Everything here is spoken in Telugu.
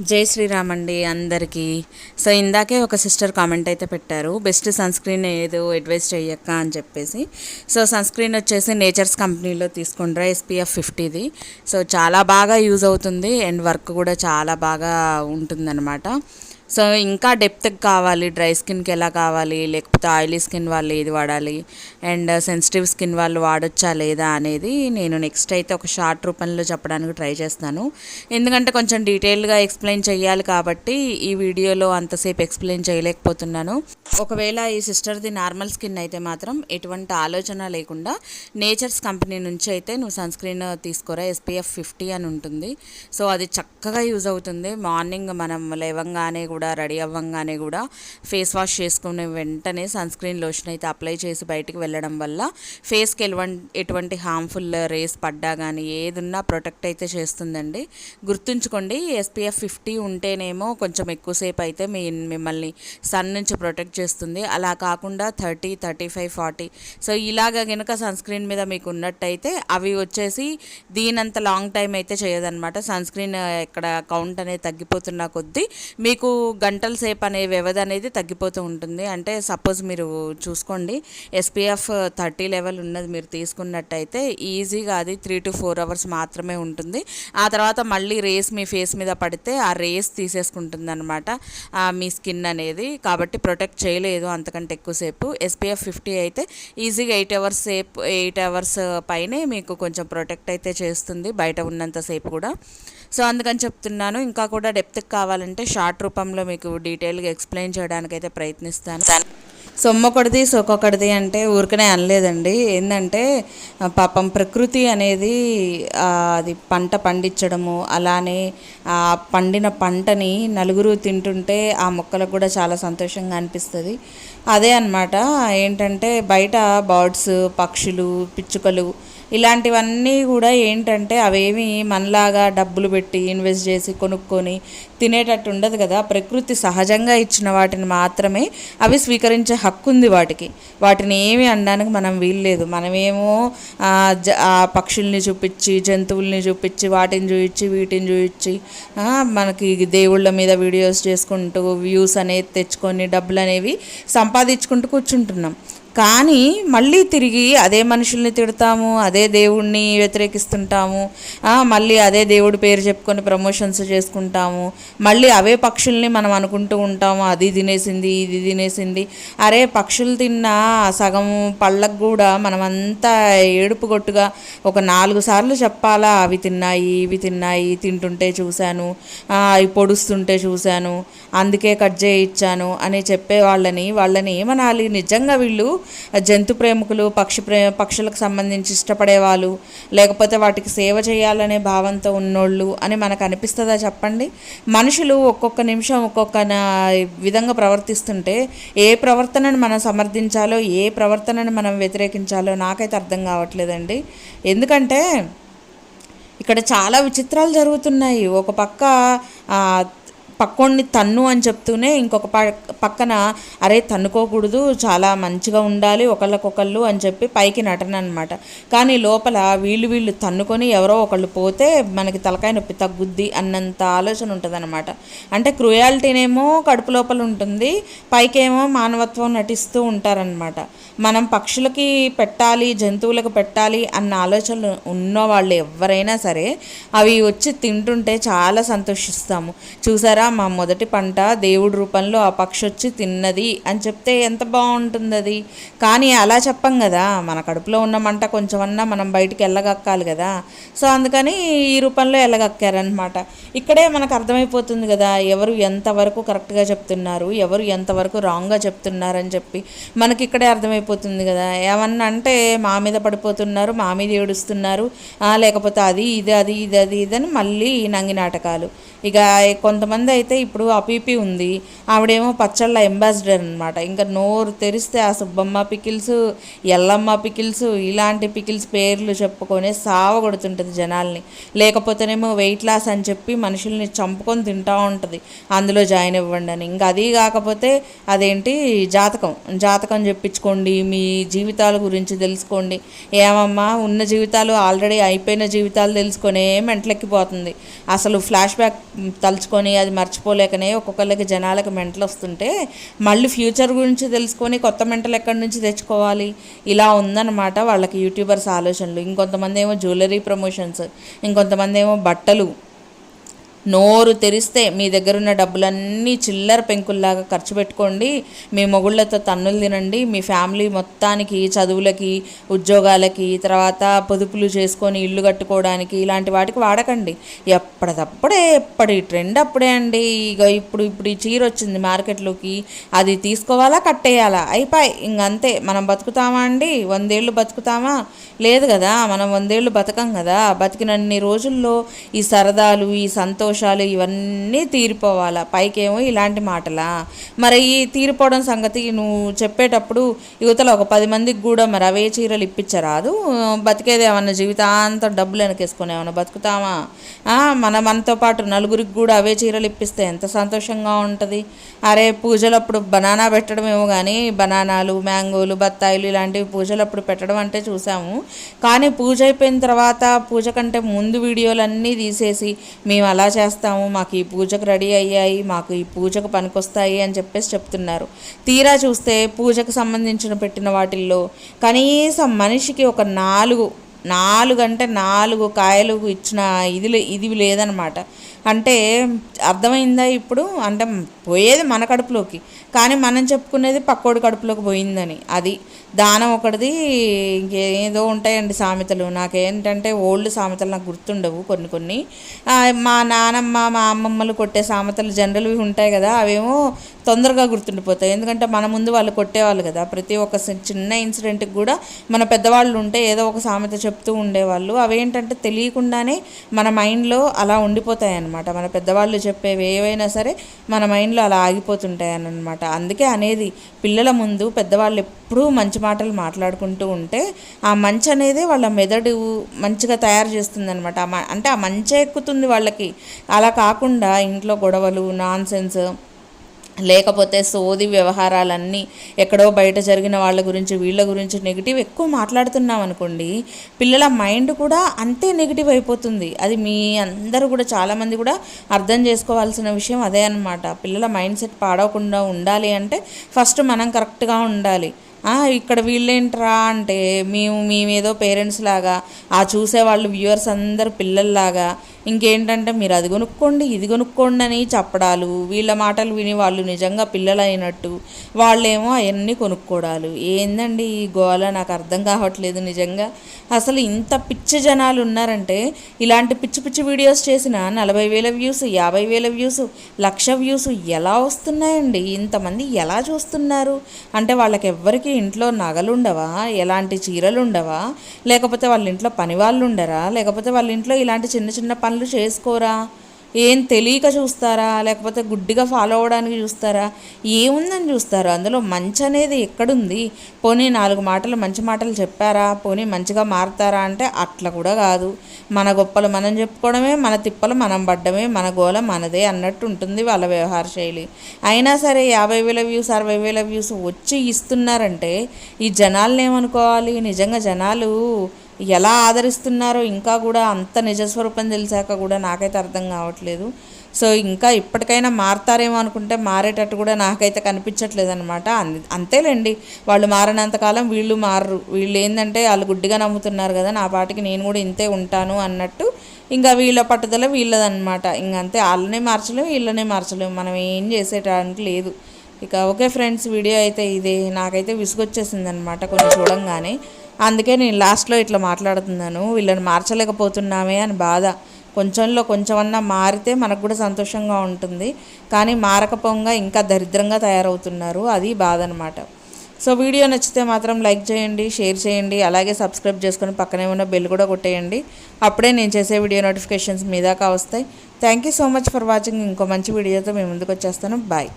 జై శ్రీరామ్ అండి అందరికీ. సో ఇందాకే ఒక సిస్టర్ కామెంట్ అయితే పెట్టారు బెస్ట్ సన్ స్క్రీన్ ఏదో అడ్వైస్ చేయక్క అని చెప్పేసి. సో సన్ స్క్రీన్ వచ్చేసి నేచర్స్ కంపెనీలో తీసుకుంటారా ఎస్పీఎఫ్ ఫిఫ్టీది. సో చాలా బాగా యూజ్ అవుతుంది అండ్ వర్క్ కూడా చాలా బాగా ఉంటుందన్నమాట. సో ఇంకా డెప్త్కి కావాలి డ్రై స్కిన్కి ఎలా కావాలి లేకపోతే ఆయిలీ స్కిన్ వాళ్ళు ఏది వాడాలి అండ్ సెన్సిటివ్ స్కిన్ వాళ్ళు వాడొచ్చా లేదా అనేది నేను నెక్స్ట్ అయితే ఒక షార్ట్ రూపంలో చెప్పడానికి ట్రై చేస్తాను. ఎందుకంటే కొంచెం డీటెయిల్గా ఎక్స్ప్లెయిన్ చేయాలి కాబట్టి ఈ వీడియోలో అంతసేపు ఎక్స్ప్లెయిన్ చేయలేకపోతున్నాను. ఒకవేళ ఈ సిస్టర్ది నార్మల్ స్కిన్ అయితే మాత్రం ఎటువంటి ఆలోచన లేకుండా నేచర్స్ కంపెనీ నుంచి అయితే నువ్వు సన్ స్క్రీన్ తీసుకోరా ఎస్పీఎఫ్ ఫిఫ్టీ అని ఉంటుంది. సో అది చక్కగా యూజ్ అవుతుంది. మార్నింగ్ మనం లేవంగానే కూడా రెడీ అవ్వంగానే కూడా ఫేస్ వాష్ చేసుకునే వెంటనే సన్ స్క్రీన్ లోషన్ అయితే అప్లై చేసి బయటికి వెళ్ళడం వల్ల ఫేస్కి ఎటువంటి ఎటువంటి హార్మ్ఫుల్ రేస్ పడ్డా కానీ ఏదున్నా ప్రొటెక్ట్ అయితే చేస్తుందండి. గుర్తుంచుకోండి ఎస్పీఎఫ్ ఫిఫ్టీ ఉంటేనేమో కొంచెం ఎక్కువసేపు అయితే మీ మిమ్మల్ని సన్ నుంచి ప్రొటెక్ట్ చేస్తుంది. అలా కాకుండా thirty thirty five forty. So ఇలాగ కనుక సన్ స్క్రీన్ మీద మీకు ఉన్నట్టయితే అవి వచ్చేసి దీనంత లాంగ్ టైం అయితే చేయదన్నమాట. సన్ స్క్రీన్ ఇక్కడ కౌంట్ అనేది తగ్గిపోతున్న కొద్దీ మీకు గంటల సేపు అనే వ్యవధి అనేది తగ్గిపోతూ ఉంటుంది. అంటే సపోజ్ మీరు చూసుకోండి ఎస్పీఎఫ్ థర్టీ లెవెల్ ఉన్నది మీరు తీసుకున్నట్టయితే ఈజీగా అది త్రీ టు ఫోర్ అవర్స్ మాత్రమే ఉంటుంది. ఆ తర్వాత మళ్ళీ రేస్ మీ ఫేస్ మీద పడితే ఆ రేస్ తీసేసుకుంటుంది అనమాట మీ స్కిన్ అనేది. కాబట్టి ప్రొటెక్ట్ చేయలేదు అంతకంటే ఎక్కువసేపు ఎస్పీఎఫ్ ఫిఫ్టీ అయితే ఈజీగా ఎయిట్ అవర్స్ సేపు ఎయిట్ అవర్స్ పైనే మీకు కొంచెం ప్రొటెక్ట్ అయితే చేస్తుంది బయట ఉన్నంతసేపు కూడా. సో అందుకని చెప్తున్నాను. ఇంకా కూడా డెప్త్కి కావాలంటే షార్ట్ రూపంలో మీకు డీటెయిల్గా ఎక్స్ప్లెయిన్ చేయడానికి అయితే ప్రయత్నిస్తాను. సొమ్మొకటిది సొక్కొకటిది అంటే ఊరికనే అనలేదండి. ఏంటంటే పాపం ప్రకృతి అనేది అది పంట పండించడము అలానే ఆ పండిన పంటని నలుగురు తింటుంటే ఆ మొక్కలకు కూడా చాలా సంతోషంగా అనిపిస్తుంది. అదే అనమాట ఏంటంటే బయట బర్డ్స్ పక్షులు పిచ్చుకలు ఇలాంటివన్నీ కూడా ఏంటంటే అవేమి మనలాగా డబ్బులు పెట్టి ఇన్వెస్ట్ చేసి కొనుక్కొని తినేటట్టు ఉండదు కదా. ప్రకృతి సహజంగా ఇచ్చిన వాటిని మాత్రమే అవి స్వీకరించే హక్కు ఉంది వాటికి. వాటిని ఏమి అనడానికి మనం వీల్లేదు మనమేమో ఆ పక్షుల్ని చూపించి జంతువుల్ని చూపించి వాటిని చూపించి వీటిని చూపించి మనకి దేవుళ్ళ మీద వీడియోస్ చేసుకుంటూ వ్యూస్ అనేది తెచ్చుకొని డబ్బులు అనేవి సంపాదించుకుంటూ కూర్చుంటున్నాం. కానీ మళ్ళీ తిరిగి అదే మనుషుల్ని తిడతాము అదే దేవుణ్ణి వ్యతిరేకిస్తుంటాము మళ్ళీ అదే దేవుడి పేరు చెప్పుకొని ప్రమోషన్స్ చేసుకుంటాము మళ్ళీ అవే పక్షుల్ని మనం అనుకుంటూ ఉంటాము అది తినేసింది ఇది తినేసింది. అరే పక్షులు తిన్న సగం పళ్ళకు కూడా మనమంతా ఏడుపు కొట్టుగా ఒక నాలుగు సార్లు చెప్పాలా అవి తిన్నాయి ఇవి తిన్నాయి తింటుంటే చూశాను అవి పొడుస్తుంటే చూశాను అందుకే కట్ చేయించాను అని చెప్పే వాళ్ళని వాళ్ళని ఏమనాలి? నిజంగా వీళ్ళు జంతు ప్రేమికులు పక్షి ప్రే పక్షులకు సంబంధించి ఇష్టపడే వాళ్ళు లేకపోతే వాటికి సేవ చేయాలనే భావంతో ఉన్నోళ్ళు అని మనకు అనిపిస్తుందా చెప్పండి? మనుషులు ఒక్కొక్క నిమిషం ఒక్కొక్క విధంగా ప్రవర్తిస్తుంటే ఏ ప్రవర్తనను మనం సమర్థించాలో ఏ ప్రవర్తనను మనం వ్యతిరేకించాలో నాకైతే అర్థం కావట్లేదండి. ఎందుకంటే ఇక్కడ చాలా విచిత్రాలు జరుగుతున్నాయి. ఒక పక్క పక్కోడిని తన్ను అని చెప్తూనే ఇంకొక పక్కన అరే తన్నుకోకూడదు చాలా మంచిగా ఉండాలి ఒకళ్ళకొకళ్ళు అని చెప్పి పైకి నటన అనమాట కానీ లోపల వీళ్ళు వీళ్ళు తన్నుకొని ఎవరో ఒకళ్ళు పోతే మనకి తలకాయ నొప్పి తగ్గుద్ది అన్నంత ఆలోచన ఉంటుంది అనమాట అంటే క్రుయాలిటీనేమో కడుపు లోపల ఉంటుంది పైకేమో మానవత్వం నటిస్తూ ఉంటారనమాట మనం పక్షులకి పెట్టాలి జంతువులకు పెట్టాలి అన్న ఆలోచనలు ఉన్న వాళ్ళు ఎవరైనా సరే అవి వచ్చి తింటుంటే చాలా సంతోషిస్తాము. చూసారా? మా మొదటి పంట దేవుడి రూపంలో ఆ పక్షి వచ్చి తిన్నది అని చెప్తే ఎంత బాగుంటుంది అది కానీ అలా చెప్పం కదా. మన కడుపులో ఉన్న మంట కొంచెమన్నా మనం బయటికి వెళ్ళగక్కాలి కదా. సో అందుకని ఈ రూపంలో వెళ్ళగక్కారనమాట ఇక్కడే మనకు అర్థమైపోతుంది కదా ఎవరు ఎంతవరకు కరెక్ట్గా చెప్తున్నారు ఎవరు ఎంతవరకు రాంగ్గా చెప్తున్నారని చెప్పి. మనకి ఇక్కడే అర్థమైపోతుంది కదా. ఏమన్నా అంటే మా మీద పడిపోతున్నారు మా మీద ఏడుస్తున్నారు లేకపోతే అది ఇది అది ఇది అది ఇదని మళ్ళీ నంగి నాటకాలు ఇక కొంతమంది అయితే ఇప్పుడు అపీపీ ఉంది. ఆవిడేమో పచ్చళ్ళ అంబాసిడర్ అనమాట ఇంకా నోరు తెరిస్తే ఆ సుబ్బమ్మ పికిల్స్ ఎల్లమ్మ పికిల్స్ ఇలాంటి పికిల్స్ పేర్లు చెప్పుకొని సావ కొడుతుంటుంది జనాల్ని. లేకపోతేనేమో వెయిట్ లాస్ అని చెప్పి మనుషుల్ని చంపుకొని తింటూ ఉంటుంది. అందులో జాయిన్ ఇవ్వండి అని. ఇంకా అది కాకపోతే అదేంటి జాతకం. జాతకం చెప్పించుకోండి మీ జీవితాల గురించి తెలుసుకోండి. ఏమమ్మా ఉన్న జీవితాలు ఆల్రెడీ అయిపోయిన జీవితాలు తెలుసుకొనే మెంటలెక్కిపోతుంది. అసలు ఫ్లాష్ బ్యాక్ తలుచుకొని అది మర్చిపోలేకనే ఒక్కొక్కరికి జనాలకు మెంటలు వస్తుంటే మళ్ళీ ఫ్యూచర్ గురించి తెలుసుకొని కొత్త మెంటలు ఎక్కడి నుంచి తెచ్చుకోవాలి? ఇలా ఉందన్నమాట వాళ్ళకి యూట్యూబర్స్ ఆలోచనలు. ఇంకొంతమంది ఏమో జ్యువెలరీ ప్రమోషన్స్ ఇంకొంతమంది ఏమో బట్టలు నోరు తెరిస్తే మీ దగ్గర ఉన్న డబ్బులన్నీ చిల్లర పెంకుల్లాగా ఖర్చు పెట్టుకోండి. మీ మొగుళ్ళతో తన్నులు తినండి. మీ ఫ్యామిలీ మొత్తానికి చదువులకి ఉద్యోగాలకి తర్వాత పొదుపులు చేసుకొని ఇల్లు కట్టుకోవడానికి ఇలాంటి వాటికి వాడకండి. ఎప్పటిదప్పుడే ఎప్పటి ట్రెండ్ అప్పుడే అండి. ఇక ఇప్పుడు ఇప్పుడు ఈ చీర వచ్చింది మార్కెట్లోకి అది తీసుకోవాలా కట్టేయాలా? అయిపోయి. ఇంకంతే. మనం బతుకుతామా అండి? వందేళ్ళు బతుకుతామా? లేదు కదా. మనం వందేళ్ళు బతకం కదా. బతికినన్ని రోజుల్లో ఈ సరదాలు ఈ సంతోషం దోషాలు ఇవన్నీ తీరిపోవాలా? పైకేమో ఇలాంటి మాటలా? మరి ఈ తీరిపోవడం సంగతి నువ్వు చెప్పేటప్పుడు యువతలో ఒక పది మందికి కూడా మరి అవే చీరలు ఇప్పించరాదు. బతికేది ఏమన్నా జీవితాంతం డబ్బులు వెనకేసుకుని ఏమన్నా బతుకుతామా? మన మనతో పాటు నలుగురికి కూడా అవే చీరలు ఇప్పిస్తే ఎంత సంతోషంగా ఉంటుంది. అరే పూజలప్పుడు బనానా పెట్టడమేమో కానీ బనానాలు మ్యాంగోలు బత్తాయిలు ఇలాంటివి పూజలప్పుడు పెట్టడం అంటే చూసాము. కానీ పూజ అయిపోయిన తర్వాత పూజ కంటే ముందు వీడియోలన్నీ తీసేసి మేము అలా చేస్తాము మాకు ఈ పూజకు రెడీ అయ్యాయి మాకు ఈ పూజకు పనికొస్తాయి అని చెప్పేసి చెప్తున్నారు. తీరా చూస్తే పూజకు సంబంధించిన పెట్టిన వాటిల్లో కనీసం మనిషికి ఒక నాలుగు నాలుగు అంటే నాలుగు కాయలు ఇచ్చిన ఇది ఇది లేదనమాట. అంటే అర్థమైందా ఇప్పుడు? అంటే పోయేది మన కడుపులోకి. కానీ మనం చెప్పుకునేది పక్కోడి కడుపులోకి పోయిందని. అది దానం ఒకటిది ఇంకేదో ఉంటాయండి సామెతలు. నాకేంటంటే ఓల్డ్ సామెతలు నాకు గుర్తుండవు కొన్ని కొన్ని. మా నానమ్మ మా అమ్మమ్మలు కొట్టే సామెతలు జనరల్వి ఉంటాయి కదా అవేమో తొందరగా గుర్తుండిపోతాయి. ఎందుకంటే మన ముందు వాళ్ళు కొట్టేవాళ్ళు కదా. ప్రతి ఒక్క చిన్న ఇన్సిడెంట్కి కూడా మన పెద్దవాళ్ళు ఉంటే ఏదో ఒక సామెత చెప్తూ ఉండేవాళ్ళు. అవేంటంటే తెలియకుండానే మన మైండ్లో అలా ఉండిపోతాయి అన్నమాట మన పెద్దవాళ్ళు చెప్పేవి ఏవైనా సరే మన మైండ్లో అలా ఆగిపోతుంటాయి అనమాట. అందుకే అనేది పిల్లల ముందు పెద్దవాళ్ళు ఎప్పుడూ మంచి మాటలు మాట్లాడుకుంటూ ఉంటే ఆ మంచి అనేది వాళ్ళ మెదడు మంచిగా తయారు చేస్తుంది అనమాట అంటే ఆ మంచి ఎక్కుతుంది వాళ్ళకి. అలా కాకుండా ఇంట్లో గొడవలు నాన్ సెన్స్ లేకపోతే సోది వ్యవహారాలన్నీ ఎక్కడో బయట జరిగిన వాళ్ళ గురించి వీళ్ళ గురించి నెగిటివ్ ఎక్కువ మాట్లాడుతున్నాం అనుకోండి పిల్లల మైండ్ కూడా అంతే నెగిటివ్ అయిపోతుంది. అది మీ అందరూ కూడా చాలామంది కూడా అర్థం చేసుకోవాల్సిన విషయం అదే అనమాట పిల్లల మైండ్ సెట్ పాడవకుండా ఉండాలి అంటే ఫస్ట్ మనం కరెక్ట్గా ఉండాలి. ఇక్కడ వీళ్ళేంట్రా అంటే మేము మేమేదో పేరెంట్స్ లాగా ఆ చూసేవాళ్ళు వ్యూవర్స్ అందరు పిల్లల్లాగా ఇంకేంటంటే మీరు అది కొనుక్కోండి ఇది కొనుక్కోండి అని చెప్పడాలు వీళ్ళ మాటలు విని వాళ్ళు నిజంగా పిల్లలైనట్టు వాళ్ళేమో అవన్నీ కొనుక్కోవడాలు ఏందండి ఈ గోల? నాకు అర్థం కావట్లేదు నిజంగా. అసలు ఇంత పిచ్చి జనాలు ఉన్నారంటే ఇలాంటి పిచ్చి పిచ్చి వీడియోస్ చేసిన నలభై వేల వ్యూస్ యాభై వేల వ్యూస్ లక్ష వ్యూస్ ఎలా వస్తున్నాయండి? ఇంతమంది ఎలా చూస్తున్నారు? అంటే వాళ్ళకి ఎవ్వరికి ఇంట్లో నగలుండవా? ఎలాంటి చీరలు ఉండవా లేకపోతే వాళ్ళ ఇంట్లో పని వాళ్ళు ఉండరా లేకపోతే వాళ్ళ ఇంట్లో ఇలాంటి చిన్న చిన్న పనులు చేసుకోరా? ఏం తెలియక చూస్తారా? లేకపోతే గుడ్డిగా ఫాలో అవ్వడానికి చూస్తారా? ఏముందని చూస్తారు? అందులో మంచి అనేది ఎక్కడుంది? పోనీ నాలుగు మాటలు మంచి మాటలు చెప్పారా? పోనీ మంచిగా మారుతారా అంటే అట్లా కూడా కాదు. మన గొప్పలు మనం చెప్పుకోవడమే మన తిప్పలు మనం పడ్డమే మన గోల మనదే అన్నట్టు ఉంటుంది వాళ్ళ వ్యవహార శైలి. అయినా సరే యాభై వేల వ్యూస్ అరవై వేల వ్యూస్ వచ్చి ఇస్తున్నారంటే ఈ జనాలను ఏమనుకోవాలి? నిజంగా జనాలు ఎలా ఆదరిస్తున్నారో ఇంకా కూడా అంత నిజస్వరూపం తెలిసాక కూడా నాకైతే అర్థం కావట్లేదు. సో ఇంకా ఇప్పటికైనా మారతారేమో అనుకుంటే మారేటట్టు కూడా నాకైతే కనిపించట్లేదు అనమాట అంతేలేండి. వాళ్ళు మారినంతకాలం వీళ్ళు మారరు. వీళ్ళు ఏంటంటే వాళ్ళు గుడ్డిగా నమ్ముతున్నారు కదా నా పాటికి నేను కూడా ఇంతే ఉంటాను అన్నట్టు ఇంకా వీళ్ళ పట్టుదల వీళ్ళదనమాట ఇంకంతే వాళ్ళనే మార్చలేము వీళ్ళనే మార్చలేము. మనం ఏం చేసేటానికి లేదు. ఇక ఓకే ఫ్రెండ్స్ వీడియో అయితే ఇదే. నాకైతే విసుగొచ్చేసింది అనమాట కొంచెం చూడంగానే. అందుకే నేను లాస్ట్లో ఇట్లా మాట్లాడుతున్నాను వీళ్ళని మార్చలేకపోతున్నామే అని బాధ. కొంచెంలో కొంచెమన్నా మారితే మనకు కూడా సంతోషంగా ఉంటుంది. కానీ మారకపోగా ఇంకా దరిద్రంగా తయారవుతున్నారు. అది బాధ అనమాట సో వీడియో నచ్చితే మాత్రం లైక్ చేయండి షేర్ చేయండి. అలాగే సబ్స్క్రైబ్ చేసుకొని పక్కనే ఉన్న బెల్ కూడా కొట్టేయండి. అప్పుడే నేను చేసే వీడియో నోటిఫికేషన్స్ మీ దాకా వస్తాయి. Thank you so much for watching ఇంకో మంచి వీడియోతో మేము ముందుకు వచ్చేస్తాను. బాయ్